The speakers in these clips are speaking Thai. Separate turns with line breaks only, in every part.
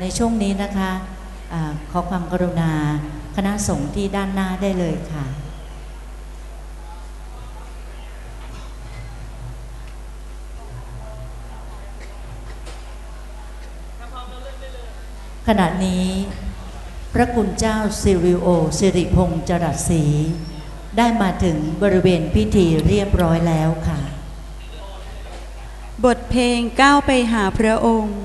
ในช่วงนี้นะคะอาขอความกรุณาคณะสงฆ์ที่ด้านหน้าได้เลยค่ะ ขณะนี้พระคุณเจ้าซิริโอสิริพงษ์จรัสศรีได้มาถึงบริเวณพิธีเรียบร้อยแล้วค่ะ
บทเพลงก้าวไปหาพระองค์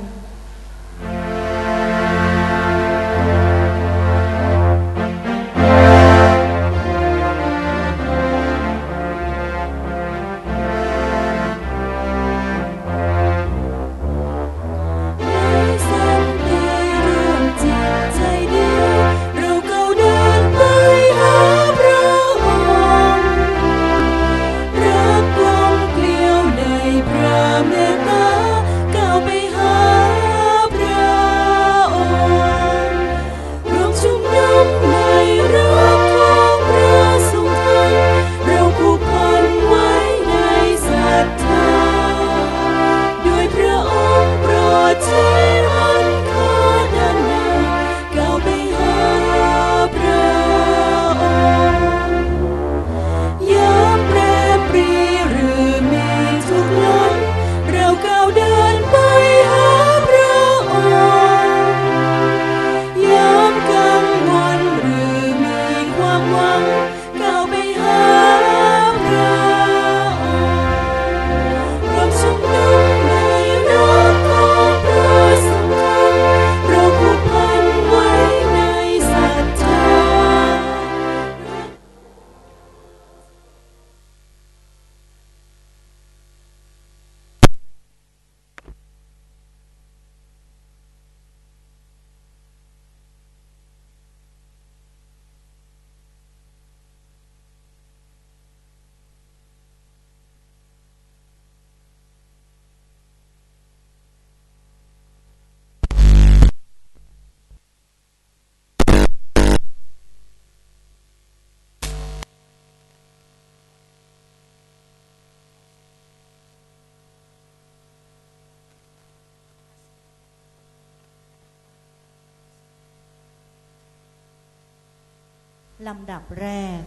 ลำ
ดับแรก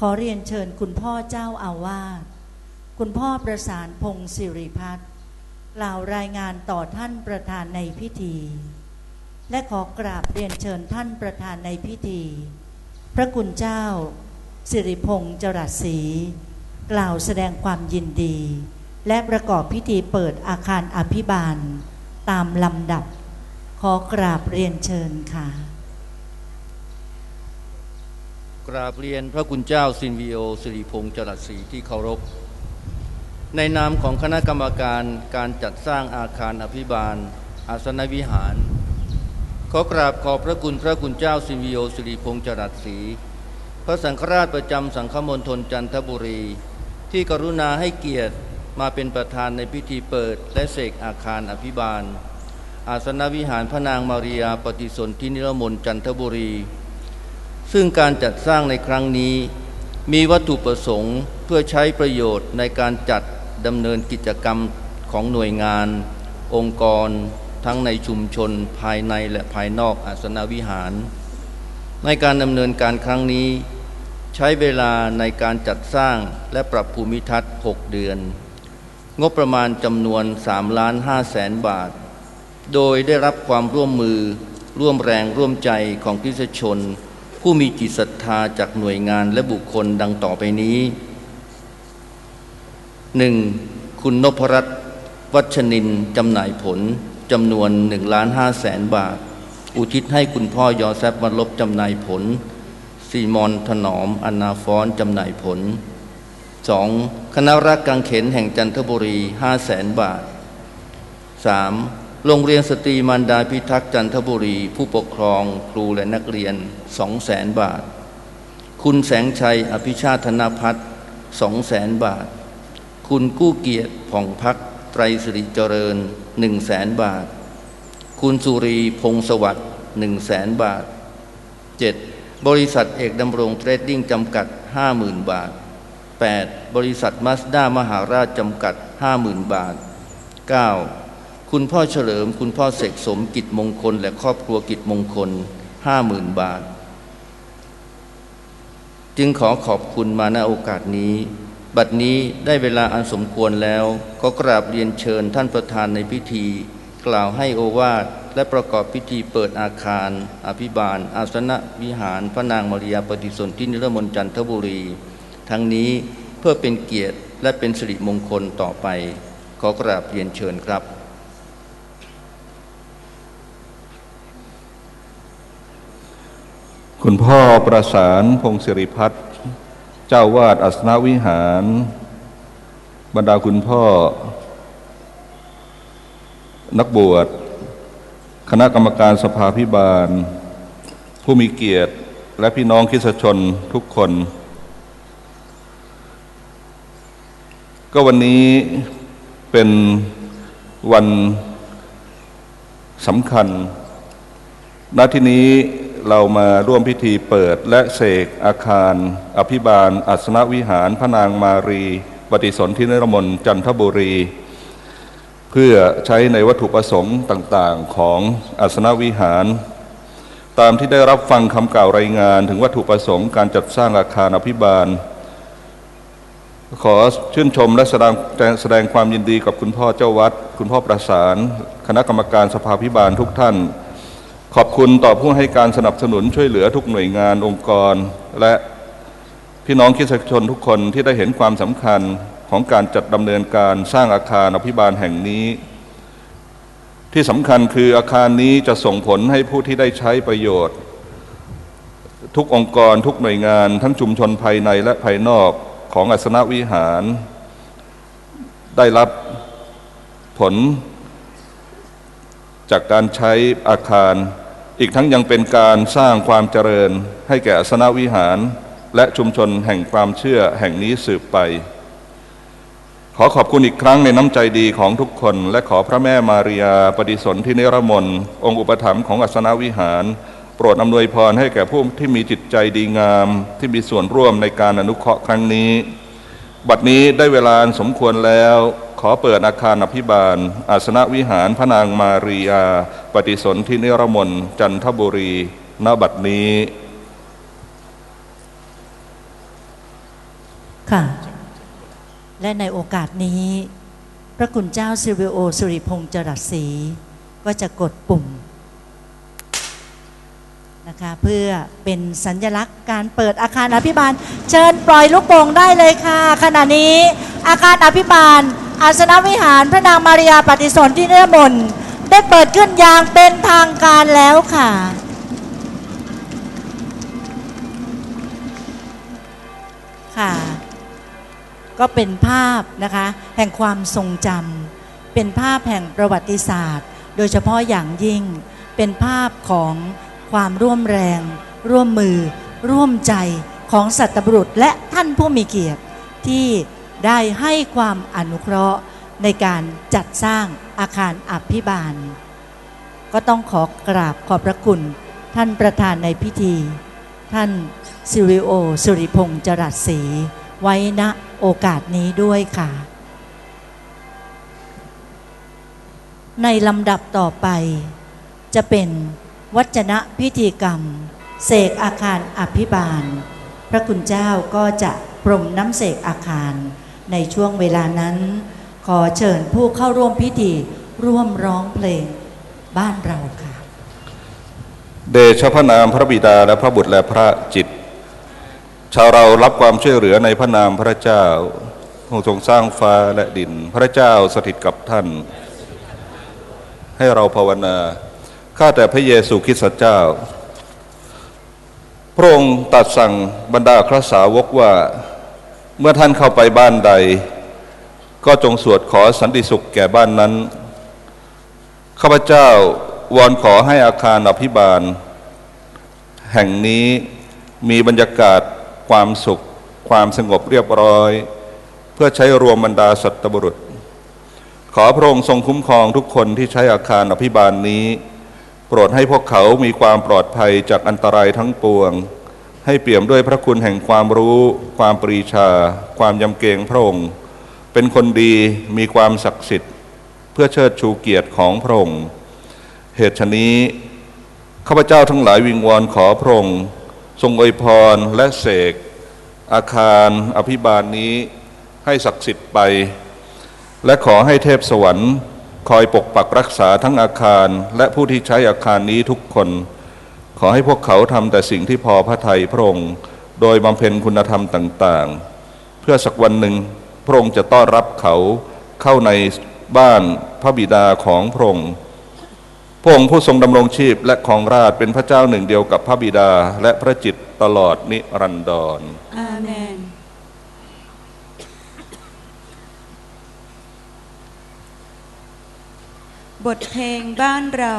ขอเรียนเชิญคุณพ่อเจ้าอาวาสคุณพ่อประสานพงศิริพัฒน์กล่าวรายงานต่อท่านประธานในพิธี และขอกราบเรียนเชิญท่านประธานในพิธี พระคุณเจ้า สิริพงษ์จรัสศรีกล่าวแสดงความยินดี และประกอบพิธีเปิดอาคารอภิบาล ตามลำดับ ขอกราบเรียนเชิญค่ะ
กราบเรียนพระคุณเจ้าซินวิโอสิริพงษ์จรัสศรีที่เคารพ ในนามของคณะกรรมการการจัดสร้างอาคารอภิบาล อาสนวิหาร ขอกราบขอบพระคุณพระคุณเจ้าซินวิโอสิริพงษ์จรัสศรีพระสังฆราชประจำสังฆมณฑลจันทบุรี ที่กรุณาให้เกียรติมาเป็นประธานในพิธีเปิดและเสกอาคารอภิบาล อาสนวิหารพระนางมาริยาปฏิสนธินิรมนต์จันทบุรี ซึ่งการจัดสร้างในครั้งนี้ มีวัตถุประสงค์เพื่อใช้ประโยชน์ในการจัดดำเนินกิจกรรมของหน่วยงาน องค์กร ทั้งในชุมชนภายในและภายนอกอาสนวิหาร ในการดำเนินการครั้งนี้ ใช้เวลาในการจัดสร้างและปรับภูมิทัศน์ 6 เดือน งบประมาณจำนวน3ล้าน5แสนบาท โดยได้รับความร่วมมือร่วมแรงร่วมใจของคริสตชน ผู้มีจิตศรัทธาจากหน่วยงานและบุคคลดังต่อไปนี้ 1. คุณนพรัตน์วัชนินจำหน่ายผลจำนวน1ล้าน5แสนบาท อุทิศให้คุณพ่อยอแซฟมาลบจำหน่ายผลซีมอนถนอมอนนาฟ้อนจำหน่ายผล 2. คณะรักกังเขนแห่งจันทบุรี5แสนบาท 3. โรงเรียนสตรีมารดาพิทักษ์จันทบุรี ผู้ปกครองครูและนักเรียน2แสนบาท คุณแสงชัย อภิชาติธนพัฒน์2แสนบาท คุณกู้เกียรติผ่องพักไตรสิริเจริญ1แสนบาท คุณสุรีพงศวัสดิ์1แสนบาท 7. บริษัทเอกดำรงเทรดดิ้งจำกัด 50,000 บาท 8. บริษัทมาสด้ามหาราชจำกัด 50,000 บาท 9. คุณพ่อเฉลิม คุณพ่อเสกสมกิจมงคล และครอบครัวกิจมงคลห้าหมื่นบาท จึงขอขอบคุณมาณโอกาสนี้ บัดนี้ได้เวลาอันสมควรแล้ว ก็กราบเรียนเชิญท่านประธานในพิธี กล่าวให้โอวาทและประกอบพิธีเปิดอาคาร อภิบาล อาสนะวิหาร พระนางมาริยาปฏิสนธินิรมนจันทบุรี ทั้งนี้เพื่อเป็นเกียรติและเป็นสิริมงคลต่อไป ขอกราบเรียนเชิญครับ
คุณพ่อประสานพงศิริพัฒน์เจ้าวาดอัสนวิหาร บรรดาคุณพ่อ นักบวช คณะกรรมการสภาพิบาล ผู้มีเกียรติและพี่น้องคริสชนทุกคน ก็วันนี้เป็นวันสำคัญณที่นี้ เรามาร่วมพิธีเปิดและเสกอาคาร อภิบาล อัศนวิหารพระนางมารี ปฏิสนธินรมนจันทบุรี เพื่อใช้ในวัตถุประสงค์ต่างๆของอัศนวิหาร ตามที่ได้รับฟังคำกล่าวรายงานถึงวัตถุประสงค์การจัดสร้างอาคารอภิบาล ขอชื่นชมและแสดงแสดงความยินดีกับคุณพ่อเจ้าวัด คุณพ่อประสาน คณะกรรมการสภาพิบาลทุกท่าน คุณต่อผู้ให้การสนับสนุนช่วยเหลือทุกหน่วยงานองค์กร และพี่น้องคริสตชนทุกคนที่ได้เห็นความสำคัญของการจัดดำเนินการสร้างอาคารอภิบาลแห่งนี้ ที่สำคัญคืออาคารนี้จะส่งผลให้ผู้ที่ได้ใช้ประโยชน์ ทุกองค์กรทุกหน่วยงานทั้งชุมชนภายในและภายนอกของอัศนวิหาร ได้รับผลจากการใช้อาคาร อีกทั้งยังเป็นการสร้างความเจริญให้แก่อาสนวิหาร และชุมชนแห่งความเชื่อแห่งนี้สืบไป ขอขอบคุณอีกครั้งในน้ำใจดีของทุกคน และขอพระแม่มารียาปฏิสนธิเนรมนองค์อุปถัมภ์ของอัสนวิหาร โปรดอำนวยพรให้แก่ผู้ที่มีจิตใจดีงาม ที่มีส่วนร่วมในการอนุเคราะห์ครั้งนี้ บัดนี้ได้เวลาสมควรแล้ว ขอเปิดอาคารอภิบาล อาสนวิหารพระนางมารียา ปฏิสนธิเนรมนจันทบุรีณบัดนี้
ค่ะ และในโอกาสนี้ พระคุณเจ้าซิริโอสุริพงษ์จรัสศรีก็จะกดปุ่มนะคะเพื่อเป็นสัญลักษณ์การเปิดอาคารอภิบาล เชิญปล่อยลูกโป่งได้เลยค่ะ ขณะนี้อาคารอภิบาล อาสนวิหารพระนางมาริยาปฏิสนธิเนรมนได้เปิดขึ้นอย่างเป็นทางการแล้วค่ะ ค่ะ ก็เป็นภาพนะคะ แห่งความทรงจำเป็นภาพแห่งประวัติศาสตร์ โดยเฉพาะอย่างยิ่งเป็นภาพของความร่วมแรง ร่วมมือ ร่วมใจของสัตบุรุษและท่านผู้มีเกียรติที่ ได้ให้ความอนุเคราะห์ในการจัดสร้างอาคารอภิบาล ก็ต้องขอกราบขอบพระคุณท่านประธานในพิธี ท่านซิริโอ สุริพงษ์จรัสศรีไว้ณโอกาสนี้ด้วยค่ะ ในลำดับต่อไป จะเป็นวัจนะพิธีกรรม เสกอาคารอภิบาล พระคุณเจ้าก็จะปรมน้ำเสกอาคาร ในช่วงเวลานั้น ขอเชิญผู้เข้าร่วมพิธีร่วมร้องเพลงบ้านเราค่ะ
เดชพระนามพระบิดาและพระบุตรและพระจิต ชาวเรารับความช่วยเหลือในพระนามพระเจ้าผู้ทรงสร้างฟ้าและดิน พระเจ้าสถิตกับท่าน ให้เราภาวนาข้าแต่พระเยซูคริสต์เจ้า พระองค์ตัดสั่งบรรดาครสาวกว่า เมื่อท่านเข้าไปบ้านใด ก็จงสวดขอสันติสุขแก่บ้านนั้น ข้าพเจ้าวอนขอให้อาคารอภิบาล แห่งนี้มีบรรยากาศความสุข ความสงบเรียบร้อย เพื่อใช้รวมบรรดาสัตบุรุษ ขอพระองค์ทรงคุ้มครองทุกคนที่ใช้อาคารอภิบาลนี้ โปรดให้พวกเขามีความปลอดภัยจากอันตรายทั้งปวง ให้เปี่ยมด้วยพระคุณแห่งความรู้ ความปรีชา ความยำเกรงพระองค์ เป็นคนดีมีความศักดิ์สิทธิ์ เพื่อเชิดชูเกียรติของพระองค์ เหตุฉนี้ข้าพเจ้าทั้งหลายวิงวอนขอพระองค์ทรงอวยพรและเสกอาคารอภิบาลนี้ให้ศักดิ์สิทธิ์ไป และขอให้เทพสวรรค์ คอยปกปักรักษาทั้งอาคารและผู้ที่ใช้อาคารนี้ทุกคน ขอให้พวกเขาทำแต่สิ่งที่พอพระทัยพระองค์ โดยบำเพ็ญคุณธรรมต่าง ๆ เพื่อสักวันหนึ่งพระองค์จะต้อนรับเขาเข้าในบ้านพระบิดาของพระองค์พระองค์ผู้ทรงดำรงชีพและของราชเป็นพระเจ้าหนึ่งเดียวกับพระบิดาและพระจิตตลอดนิรันดร
อาเมนบทเพลงบ้านเรา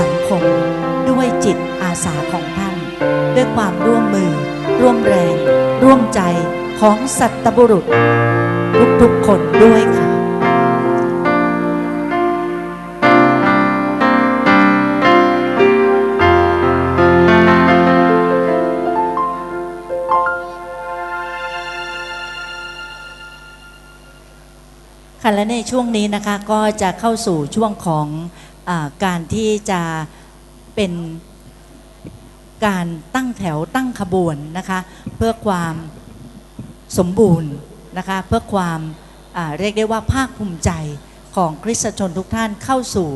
สังคม
ด้วยจิตอาสาของท่าน ด้วยความร่วมมือ ร่วมแรง ร่วมใจของสัตบุรุษ ทุกๆคนด้วยค่ะค่ะและในช่วงนี้นะคะก็จะเข้าสู่ช่วงของ การที่จะเป็นการตั้งแถวตั้งขบวนนะคะเพื่อความสมบูรณ์นะคะเพื่อความเรียกได้ว่าภาคภูมิใจของคริสตชนทุกท่านเข้าสู่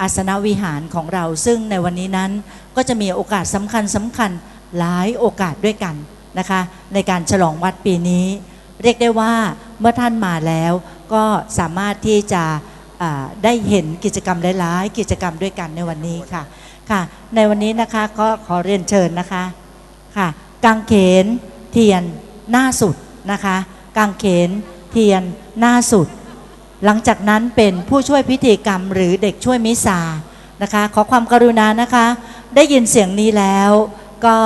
อาสนวิหารของเรา ซึ่งในวันนี้นั้นก็จะมีโอกาสสำคัญสำคัญหลายโอกาสด้วยกันนะคะในการฉลองวัดปีนี้ เรียกได้ว่าเมื่อท่านมาแล้วก็สามารถที่จะ ได้เห็นกิจกรรมหลายๆ กิจกรรมด้วยกันในวันนี้ค่ะค่ะ ในวันนี้นะคะก็ขอเรียนเชิญนะคะค่ะกางเขนเทียนหน้าสุดนะคะกางเขนเทียนหน้าสุด หลังจากนั้นเป็นผู้ช่วยพิธีกรรม หรือเด็กช่วยมิสานะคะ ขอความกรุณานะคะ ได้ยินเสียงนี้แล้วก็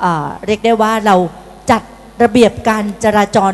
เอ่อเรียกได้ว่าเราจัดระเบียบการจราจร